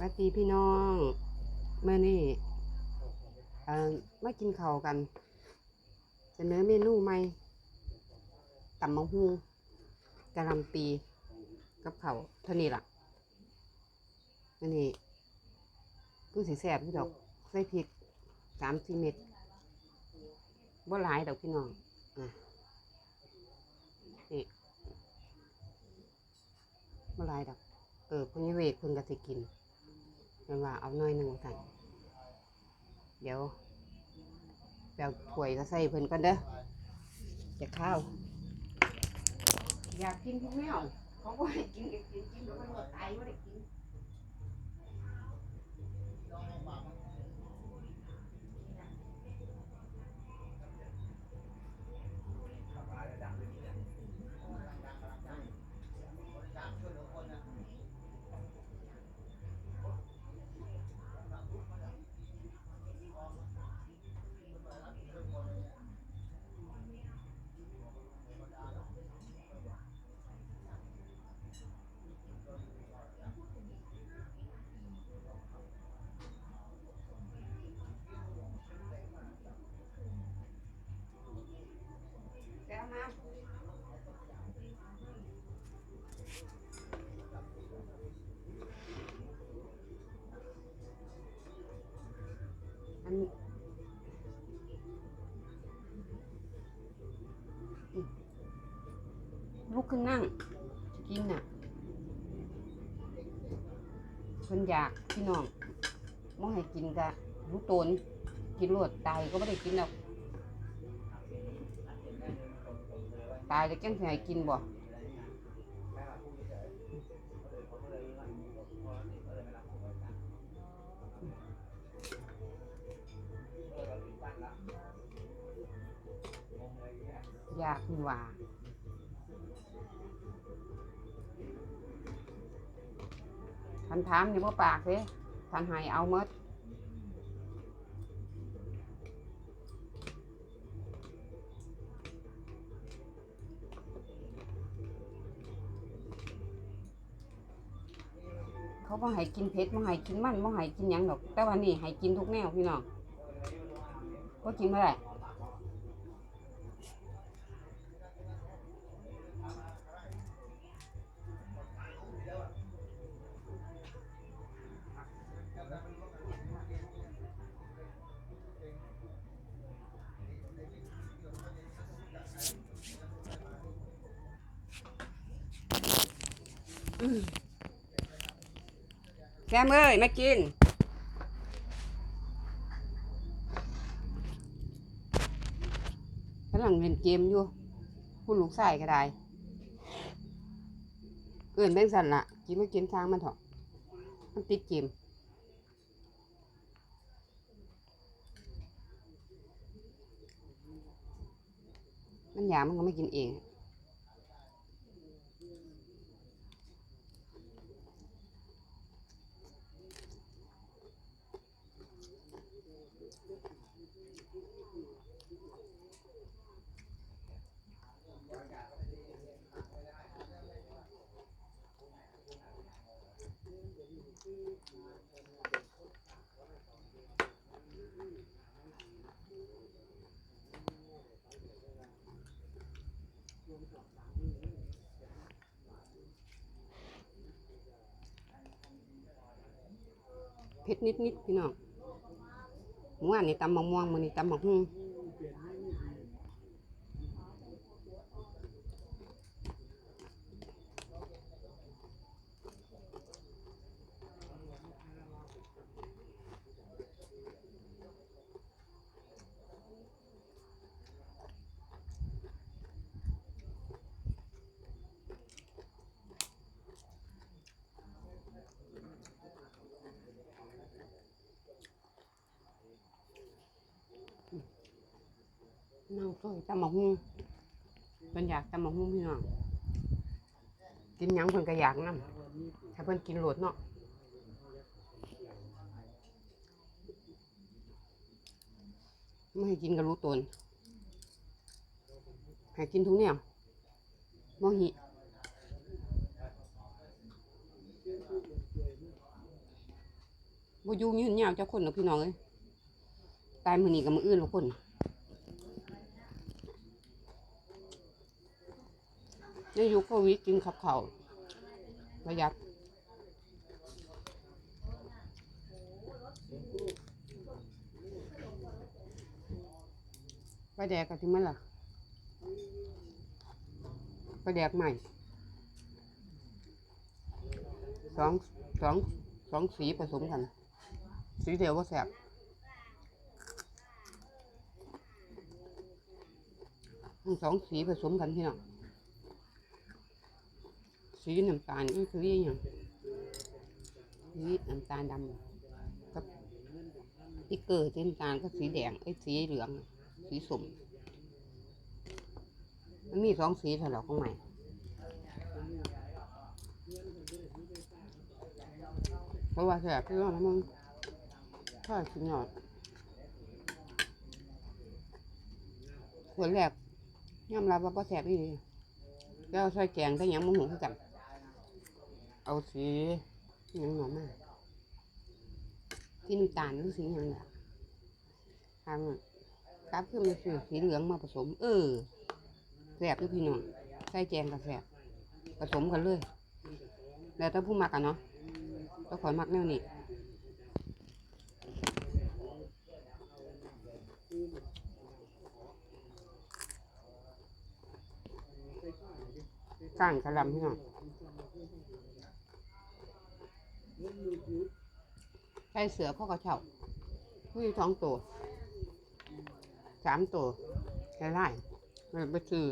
วัสดีพี่น้องเมื่อนี่มากินข้าวกันเสนอเมนูใหม่ตำมะฮุงกะลำปีกับข้าวเท่านี้ล่ะมื่นี้ผู้สีแสบพี่ดอกใส่พริกสามสี่เม็ดบ่หลายดอกพี่น้องอะนี่บ่หลายดอก เออพุ่นเวกเพุ่นก็สิกิน เพิ่นว่าเอาหน้อยหนึ่งสั่นเดี๋ยวแปเอาถ้วยก็ใส่เพิ่นกันเด้อจะข้าว อยากกินทุกแมวเขาก็ให้กินก็กินกินแล้วมันหมดไตไม่ได้กิน อันอืมลุกขึ้นนั่งกินน่ะเพิ่นอยากพี่น้องม่ให้กินกะรู้ตนกินรวดตายก็ไม่ได้กินหรอกตายแล้วจังสิให้กินบ่ ว่าทันถามนี่บ่ปากเด้ทันให้เอาหมดเขาบ่ให้กินเผ็ดบ่ให้กินมันบ่ให้กินหยังดอก แต่ว่านี่ให้กินทุกแนวพี่น้องก็กินบ่ได้ แก้มเอ้ยมากิน กำลังเล่นเกมอยู่ผู้ลูกชายก็ได้ เอื่นแบงสันละกินไม่กินทางมันเถอะมันติดเกมมันอยากมันก็ไม่กินเอง เผ็ดนิดนิดๆพี่น้องเมื่อวานนี่ตำมะม่วงมื้อนี้ตำมะฮุ่ง นั่งซอยตำมะฮุ่งเป็นอยากตำมะฮุ่งพี่น้องกินหยังเพิ่นก็อยากนำถ้าเพิ่นกินโหลดเนาะไม่ให้กินก็รู้ตนให้กินทุกแนวบ่หิบ่อยู่ยืนยาวเจ้าคนหรอกพี่น้องเอ้ยตายมื้อนี้กับมื้ออื่นละคน ในยุคโควิดกินขับเขาประหยัดไปแดกกันที่มันล่ะไปแดกใหม่สองสองสองสีผสมกัน สีเดียวก็แสบสองสีผสมกันพี่น้อง สีน้ำตาลนี่คืออย่างสีน้ำตาลดำกับติ๊กเกอร์สีน้ำตาลก็สีแดงไอ้สีเหลือง สีสมมันมีสองสีเท่าไหร่ของใหม่เพราะว่าแสบพี่น้องนะมึงถ้ากินหยอดขวดแรกยอมรับว่าก็แสบอีดีแล้วใส่แกงใส่หยังมะหูคือกัน เอาสียังหน่อมาที่น้ำตาลหรือสีหยังเนี่ยทางกราบขึ้นมาสีสีเหลืองมาผสม เออแสบด้วยพี่น้องใส่แกงกับแสบผสมกันเลย แล้วถ้าผู้มักกันเนาะก็ขอยมักแนวนี้ก้างกระลำพี่น้อง ใส่เสือพ่อกระเฉาผู้สองตัวสามตัวใส่ไล่มันไปซื้อ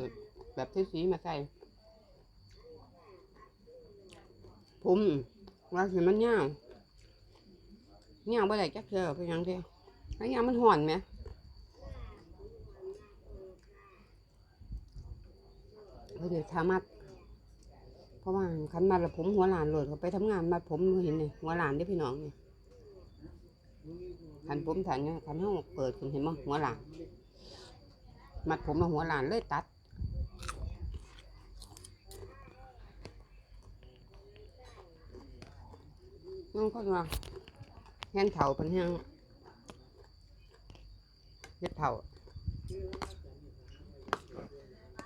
แบบที่สีมาใส่ผมว่าสิมันยาวยาวบ่ได้จักเทื่อไปยังเด้แล้วยามันห่อนไหมเพิ่นจะทามัด เพราะว่าคันมัดแล้วผมหัวหลานหลดเขาไปทำงานมัดผมเห็นนี่หัวหลานได้พี่น้องเนี่คันผมถันเนี่ยคันเฮาเปิดขึ้นเห็นมั้หัวหลาน มัดผมมาหัวหลานเลยตัดน้องก็ว่าแห้งเถาเป็นแห้งเฮ็ดเถา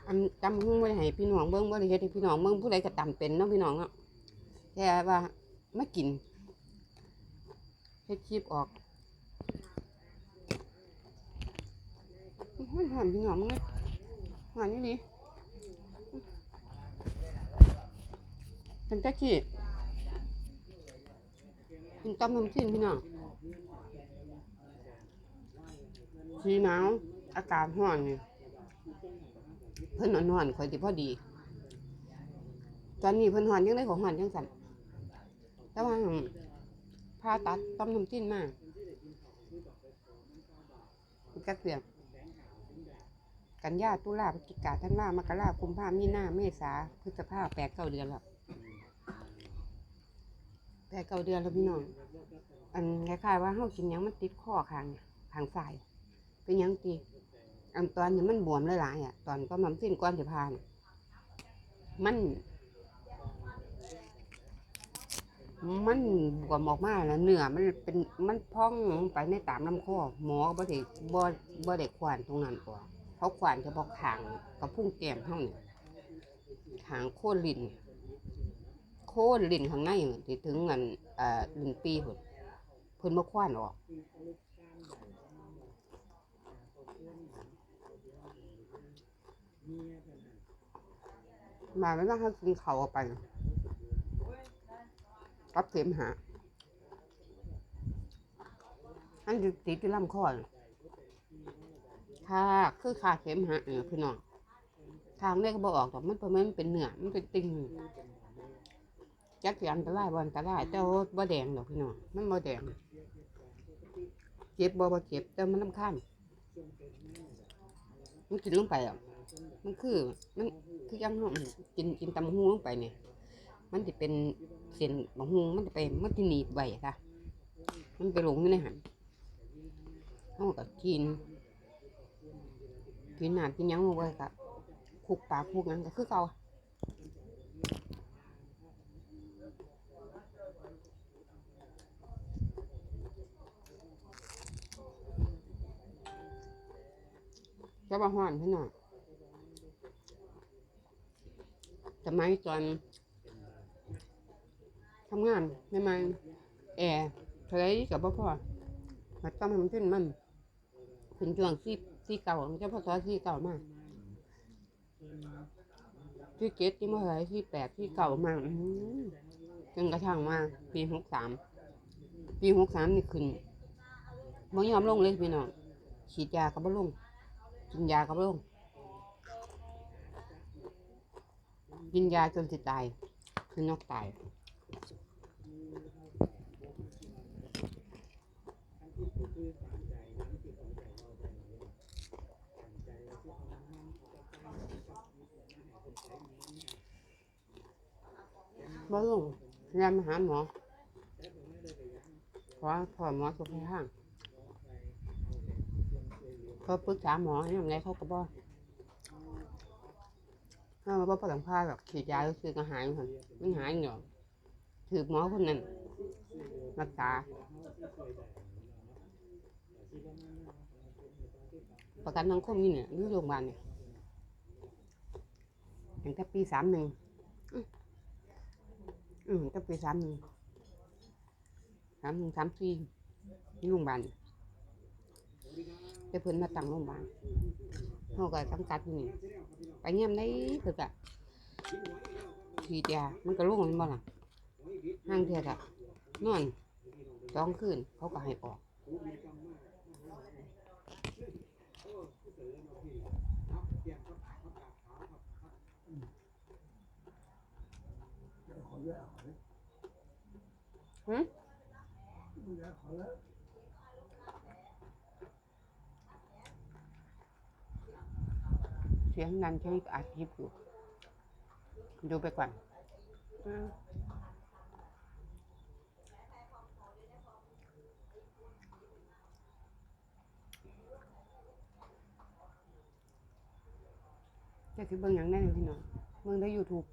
อันจำหุ้งไว้ให้พี่น้องเบิ้งว่ได้เฮ็ดให้พี่น้องเบิ้งผู้ใดก็จำเป็นเนาะพี่น้องเนาะแค่ว่าไม่กินเฮ็ดคลิปออกมันหอมพี่น้องมั้งเลยหอมนี่ดิเป็นตะกี้กินต้มน้ำจิ้มพี่น้องสีหนาวอากาศร้อนนี่ เพิ่นนอนๆคอยสิพอดี ตอนนี้เพิ่นหอนยังได้ของหอนยังสั่นแต่ว่าผ่าตัดต้มน้ำจิ้มมากกระเสียบกันยาตุลาพฤศจิกาธันวามกราคุมภามีนาเมษาพฤษภาแปดเก้าเดือนแล้วแปดเก้าเดือนแล้วพี่น้อง อันคล้ายๆว่าเฮากินยังมันติดคอขางเนี่ยข้างซ้าย เป็นยังตี อันตอนนี้มันบวมหลายๆอะ ตอนก็มันสิ้นก้อนจะพานมัน มันบวมออกมาแล้วเนื้อมันเป็นมันพองไปในตามลำคอหมอบ่ได้บ่บ่ได้ขวานตรงนั้นก่อนเขาขวานเฉพาะขางกับพุ่งแก้มเฮานี่ยขางโค่นลิ้นโค่นลิ้นข้างในที่ถึงเงินเอ่อลิ้นปีพุ่นเพิ่นมาควานออก มาแล้วให้กินเขาวเอาไปกับเสมหาอันติดที่ลำคอค่ะคือขาเสมหาเออพี่น้องทางได้ก็บอกออกแต่มันเประมาณมันเป็นเนื้อมันเป็นติ่งจักสิอันตรายบ่อันตรายแต่ว่าบ่แดงดอกพี่น้องมันบ่แดงเจ็บบ่บ่เจ็บแต่มันลำคาญมันกินลงไปอะ มันคือมันคือยังกินกินตำหูลงไปเนี่ยมันจะเป็นเส้นบางหูมันจะไปมันจะหนีบไว้ค่ะ มันไปลงอยู่ในหันเขากับกิน กินหนากินยังลงไปค่ะคุกปากคุกยังก็คือเขาจะบาหวานขึ้นหน่อย สมัยตอนทำงานไม่มาแอร์เท่าไรกับพ่อพ่อมาต้มให้มันขึ้นมันถึงช่วงที่ที่เก่ามันจะพอซอที่เก่ามากที่เจ็ดที่เมื่อไหรที่แปดที่เก่ามากจนกระทั่งมาปีหกสามปีหกสามนี่ขึ้นไม่ยอมลงเลยพี่น้องฉีดยาก็บ่ลงกินยาก็บ่ลง กินยาจนสิตาย คือนอกตาย บ่ลงยายามาหาหมอเพราะว่าพอหมอสุขภาพพอปรึกษาหมออย่างไรเขาก็บอก ถ้ามาบอกปลังพาแบบฉีดยาก็คือก็หายมันไม่หายหรอกถือหมอคนนั้นรักษา ประกันสังคมนี่เนี่ยอยู่โรงพยาบาลเนี่ยตั้งแต่ปีสามหนึ่งอืมตั้งปีสามหนึ่งสามหนึ่งสามสี่นี่โรงพยาบาลแต่เพิ่นมาตั้งโรงพยาบาล เขาก็สังกัดอยู่นี่ไปเยี่ยมได้เพิ่นก็ฉีดยามันก็ลงมันบ่ล่ะห้างเทียดอะนอนสองคืนเขาก็ให้ออกหืมเสียงดันใช้อัดคลิปอยู่ ดูไปก่อนอืมจะสิเบิ่งอย่างแน่เลยพี่น้องเบิ่งได้ YouTube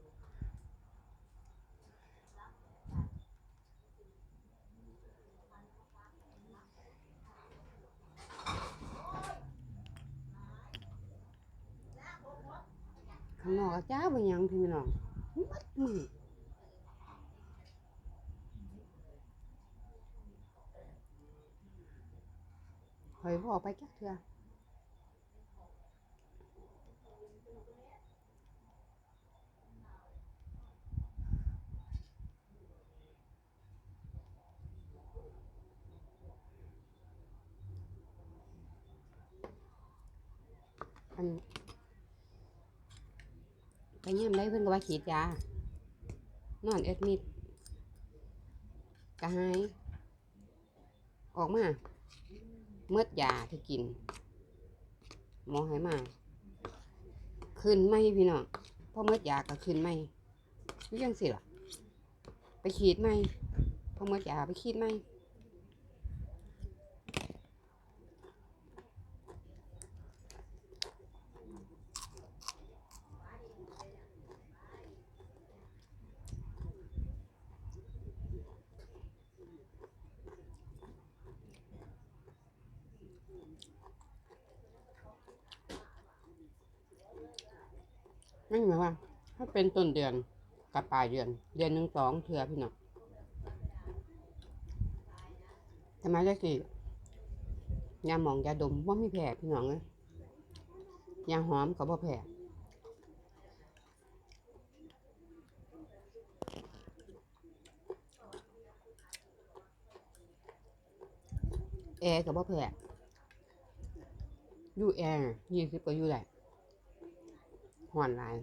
ข้างน อกก็จ้าบ่หยังพี่น้องมัดมือหอยบ่ออกไปจักเทื่ออัน ไปเยี่ยมได้เพิ่นก็ว่าฉีดยานอนแอดมิดก็หายออกมาเมื่อยาที่กิน หมอให้มาขึ้นไหมพี่น้องพอเมื่อยาก็ขึ้นไหมนี่ยังสิล่ะ ไปขีดไหมพอเมื่อยาไปขีดไหม นั่นหมายว่า ถ้าเป็นต้นเดือนกับปลายเดือน เดือนหนึ่งสองเทือพี่น้องทำไมได้สิยาหมองยาดมว่าไม่แพ้พี่น้องเลยยาหอมกับว่าแพ้แอร์กับว่าแพ้อยู่แอร์ยี่สิบก็อยู่ได้ ห่อนหลาย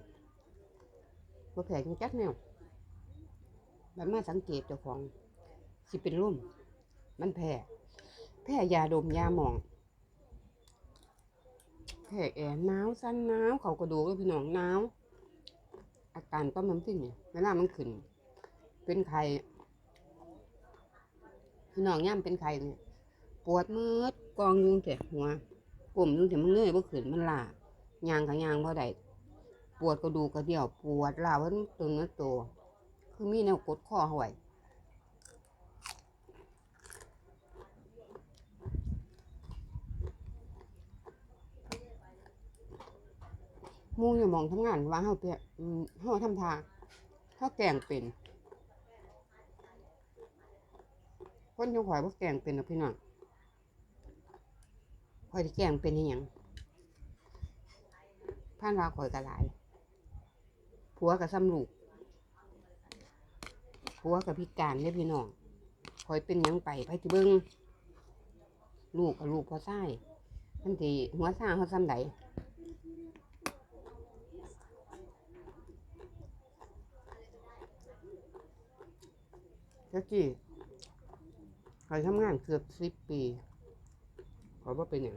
ว่าแพ้จังจักแนวแบบมาสังเกตเจ้าของ สิเป็นร่ม มันแพ้แพ้ยาดมยาหมองแพ้แอร์หนาวสั้นหนาวเขากระดูกเลยพี่น้องหนาวอาการต้อมน้ำติ้งเนี่ยเวลามันขึ้น เป็นไข้พี่น้องย่ำเป็นไข้เนี่ยปวดมืดกองยุงแต่หัวกลุ่มยุงแต่มันเงยบ่ขึ้นมันลายางกับยางบ่ได้ ปวดกระดูกกระเดี่ยวปวดลาวมันตัวนื้อตัวคือมีแนวกดข้อเอาไว้หมู่อยู่หมองทำงานว่าเฮาเปียอืมเฮาทำทาเฮาแกงเป็นคนจังข่อยบ่แกงเป็นหรอกพี่น้องข่อยสิแกงเป็นอีหยังผ่านว่าข่อยก็หลาย ผัวก็ซ้ำลูกผัวก็พิการเด้อพี่น้องข่อยเป็นยังไปไปสิเบิ่งลูกกับลูกพอซ้ายมันสิหัวซ่าเฮาซ้ำใดตะกี้เคยทำงานเกือบสิบปีขอว่าเป็นอย่าง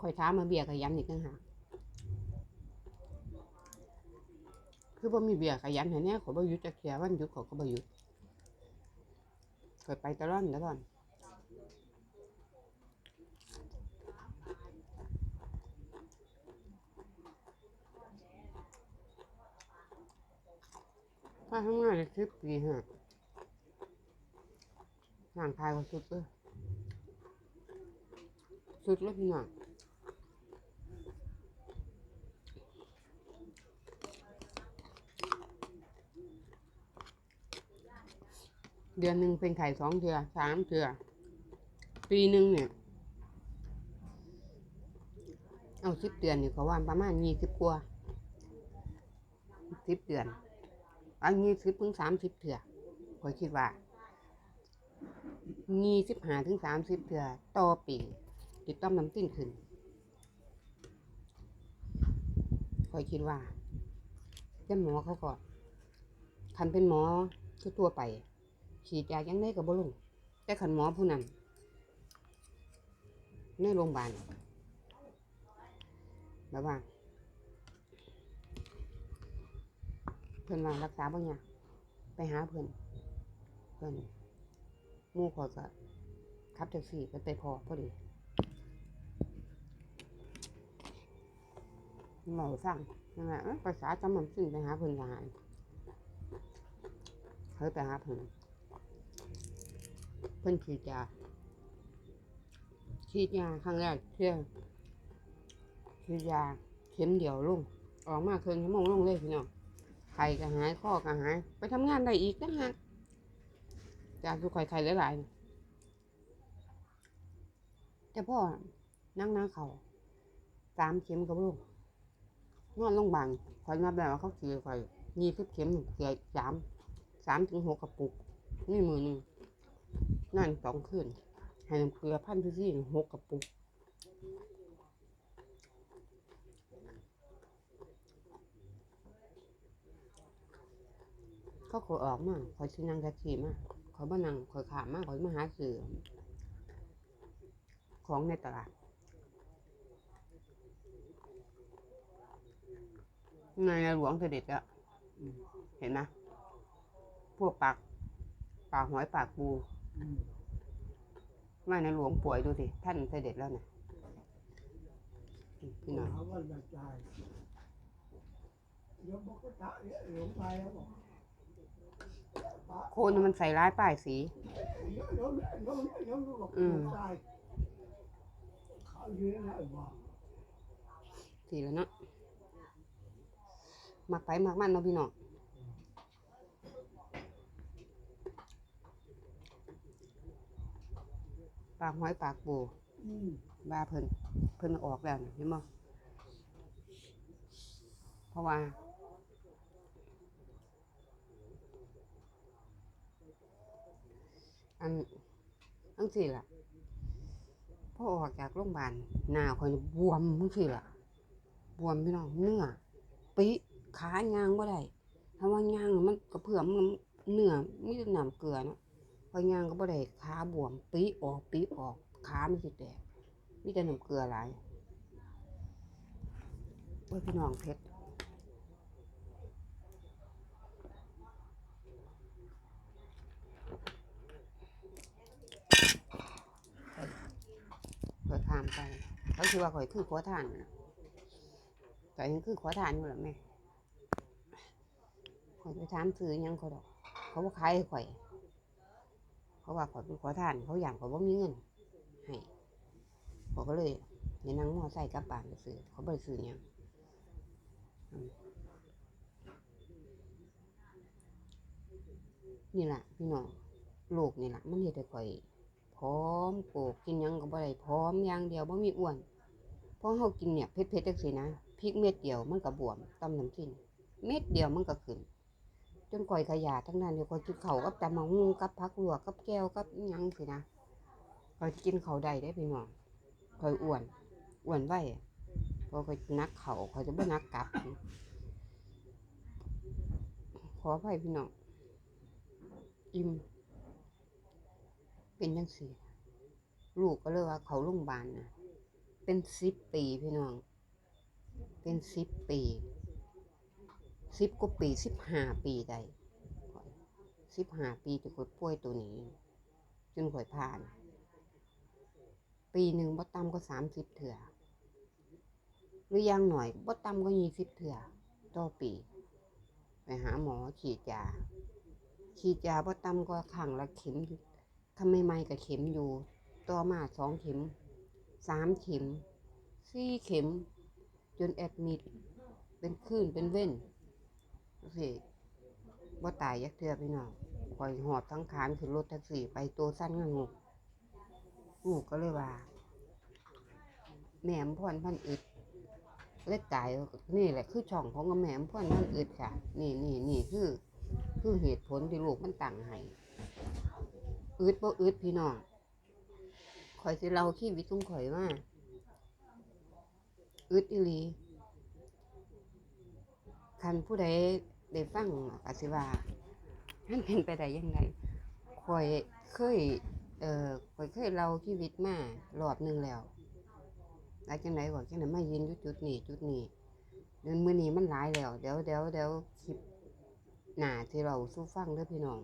คอยท้ามาเบียร์กับยันอีกต่างหาก คือว่ามีเบียร์กับยันเห็นเนี่ยขอยบ่หยุดจะเคลียร์วันหยุดขอยก็บ่หยุดคอยไปตลอดตลอดมาทำงานได้สิบปีฮะงานคายก็สุดเลยสุดแล้วพี่น้อง เดือนหนึ่งเป็นไข่สองเถื่อสามเถื่อปีหนึ่งเนี่ย เอาสิบเดือนนี่ก็ว่าประมาณยี่สิบกว่าสิบเดือนอันยี่สิบถึงสามสิบเถื่อคอยคิดว่ายี่สิบห้าถึงสามสิบเถื่อต่อปีติดต้อมน้ำติ้นขึ้นคอยคิดว่าเจ้าหมอเขาก็คันเป็นหมอทั่วไป ฉีดยายังได้กับบลงแต่ขันหมอผู้นั้นในโรงพยาบาลแบบว่าเพิ่อนว่ารักษาบ่ยากไปหาเพิ่อนเพิ่อนมู่ขอยก็ขับแท็กซี่ไปไปพอพอดีหมอสั่งนั่นแหละภาษาจำมันสิ้นไปหาเพิ่อนก็หายเคยไปหาเพิ่อน เพิ่นฉีดยาฉีดยาครั้งแรกเชื่อฉีดยาเข็มเดียวลง ออกมาเคืนชั่วโมงลงเลยพี่น้องไข่ก็หายข้อก็หาย ไปทำงานได้อีกนะฮะจากทุกไข่ไข่หลายๆแต่พ่อนั่งนั่งเขาสามเข็มกับลูกนอนโรงพยาบาลคอยนับได้ว่าเขาเสียคอยยี่สิบเข็มเสียสามสามถึงหกกระปุกนี่มือหนึ่ง นั่นสองคืนให้น้ำเกลือพันที่สี่หกกระปุกเขาขอออกมาขอยชินั่งแท็กซี่มาขอยมานังขอยขามมาขอยมาหาซื้อของในตลาดในหลวงเสด็จอะเห็นไหมพวกปากปากหอยปากปู ไม่ในหลวงป่วยดูสิท่านเสด็จแล้วนะพี่น้องหาว่าอยากตายยวบอกก็ตายหลงไปแล้วบอกโคนมันใส่ร้ายป้ายสีอืมหลายเขายอะนะไอ้บ้าสีแล้วเนาะมักไปมักมันเนาะพี่น้อง ปากหอยปากปูอืมว่าเพิ่นเพิ่นออกแล้วเห็นบ่เพราะว่าอันทั้งสี่ล่ะพอออกจากโรงพยาบาลหน้าคอยบวมทั้งสี่ล่ะ บวมพี่น้องเนื้อปิขายางบ่ได้ถ้าว่ายางมันกระเพื่อมมันเนื้อมีแต่น้ำเกลือเนาะ พอยางก็บ่ได้ขาบวมปิออกปิออกขาไมันสิแตกมีแต่น้ำเกลือหลายโอ้ยพี่น้องเพชรข่อยขามไปเขาคิดว่าข่อยคือขอทานน่ะแต่ยังคือขอทานอยู่หรอแม่ข่อยไปถามซื้อยังเขาดอก เขาว่าขายให้ข่อย เขาว่าขอเป็นขอทาน เขาอยากข่อยว่ามีเงินให้ขอก็เลยอย่านั่งมอไซค์กลับบ้านไปซื้อเขาไปซื้อหยังอืมนี่แหละพี่น้องโลกนี่แหละมันเฮ็ดให้ข่อยพร้อมโกกกินยังก็บ่ได้พร้อมอย่างเดียวบ่มีอ้วนเพราะเฮากินเนี่ยเผ็ดๆจังซี่นะพริกเม็ดเดียวมันก็บวมตำน้ำจิ้มเม็ดเดียวมันก็ขึ้น จนก่อยขยะทั้งนั้นเดี๋ยวก่อยกินเขากับตำมังงูกับผักลวกกับแก้วกับยังสินะก่อยกินเขาวได้ได้พี่น้องก่อยอ้วนอ้วนไว้เพราะก่อยนักเขาก่อยจะไม่นักกลับ ขออภัยพี่น้องอิ่มเป็นยังสีลูกก็เลยว่าเขาโรงพยาบาลนะเป็นสิบปีพี่น้อง เป็นสิบปี สิบกว่าปีสิบห้าปีได้สิบห้าปีจะกดป่วยตัวนี้ จนข่อยผ่าน ปีหนึ่งบ่ต่ำก็สามสิบเถื่อหรือยังหน่อยบ่ต่ำก็ยี่สิบเถื่อต่อปี ไปหาหมอฉีดยาฉีดยาบ่ต่ำก็ขังละเข็มอยู่ทำไมไม่กับเข็มอยู่ ต่อมาสองเข็มสามเข็มสี่เข็ม จนแอดมิดเป็นคลื่นเป็นเว้น สิบ่ตายยักเทือพี่น้องคอยหอบทั้งคานขึ้นรถแท็กซี่ไปตัวสั้นเงังงลูกก็เลยว่า แหม่มพ่อนพันอึดเล็ดตายนี่แหละ คือช่องของแหม่มพ่อนพันอึดค่ะ นี่นี่นี่คือ คือเหตุผลที่ลูกมันตั้งให้อึดบ่อึดพี่น้องคอยสิเราขี้วิตของข่อยว่าอึดอีลีคันผู้ใด ได้ฟังอาสิว่ามันเป็นไปได้ยังไงข่อยเคย เอ่อข่อยเคยเล่าชีวิตมารอบหนึ่งแล้วหลายจังไดว่าจังไดมายืนยู่จุดนี้จุดนี้เดือนมื้อนี้มันหลายแล้ว เดี๋ยวเดี๋ยวเดี๋ยวคลิปหน้าที่เราสู้ฟังเด้อพี่น้อง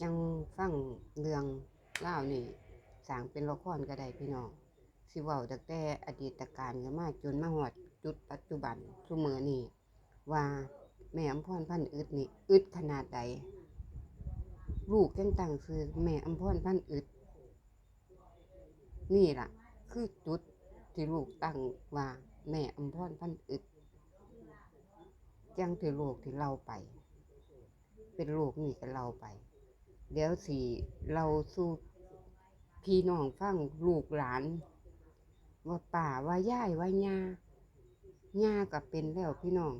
จังฟังเรื่องเล่านี่สร้างเป็นละครก็ได้พี่น้องสิเว้าตั้งแต่อดีตการก็มาจนมาฮอดจุดปัจจุบันซุมือนี้ว่า แม่อำพรพันอึดนี่อึดขนาดใด ลูกจังตั้งคือแม่อำพรพันอึด นี่ล่ะ คือจุดที่ลูกตั้งว่าแม่อำพรพันอึดจังที่ลูกที่เราไป เป็นลูกนี่ก็เราไป เดี๋ยวสิเราสู้พี่น้องฟังลูกหลาน ว่าป่าว่าย่ายว่าย่าย่าก็เป็นแล้วพี่น้อง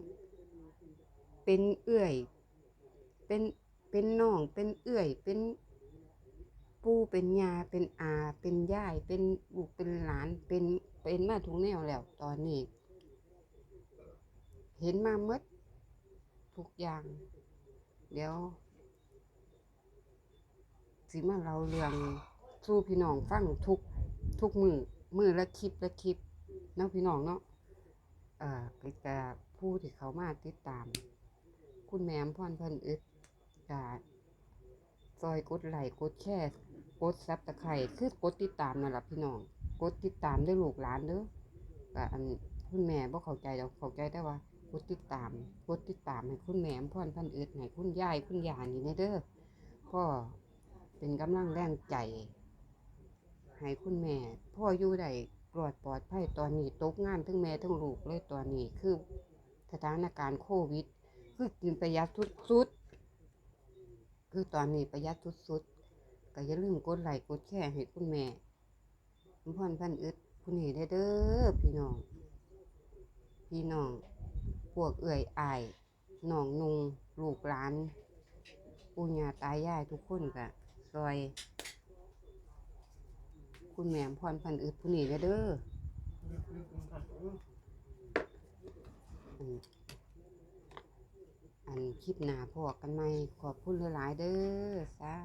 เป็นเอื้อย เป็นเป็นน้อง เป็นเอื้อย เป็นปู่เป็นยาเป็นอาเป็นย่าย เป็นลูกเป็นหลาน เป็นเป็นมาทุกแนวแล้วตอนนี้ เห็นมาหมดทุกอย่าง เดี๋ยวสิมาเราเรื่องสู้พี่น้องฟังทุกทุกมือมือละคลิปละคลิปเนาะพี่น้องเนาะเอ่อก็จะผู้ที่เขามาติดตาม คุณแม่มพรพิ่นอึดกะซอยกดไหลกดแชร์กดซับตะไคร่คือกดติดตามนั่นแหละพี่น้องกดติดตามด้วยลูกหลานเด้อก็อันคุณแม่บ่เข้าใจเราเข้าใจได้ว่ากดติดตามกดติดตามให้คุณแม่มพรพิ่นอึดให้คุณยายคุณยานี่นเด้อก็เป็นกำลังแรงใจให้คุณแม่ พ่ออยู่ได้ปลอดปลอดภัยตอนนี้ตกงานทั้งแม่ทั้งลูกเลยตอนนี้คือสถานการณ์โควิด คือกินประหยัดสุดๆคือตอนนี้ประหยัดสุดๆก็อย่าลืมกดไลค์กดแชร์ให้คุณแม่คุณพ่อพันอึดคุณนี่ได้เด้อพี่น้อง พี่น้องพวกเอื่อยอายน้องนุงลูกหลานปู่ย่าตายายทุกคนก็ซอย คุณแม่พรพันอึดผู้นี่ได้เด้อ อันคลิปหน้าพอกันไหมขอบคุณหลายๆเด้อสา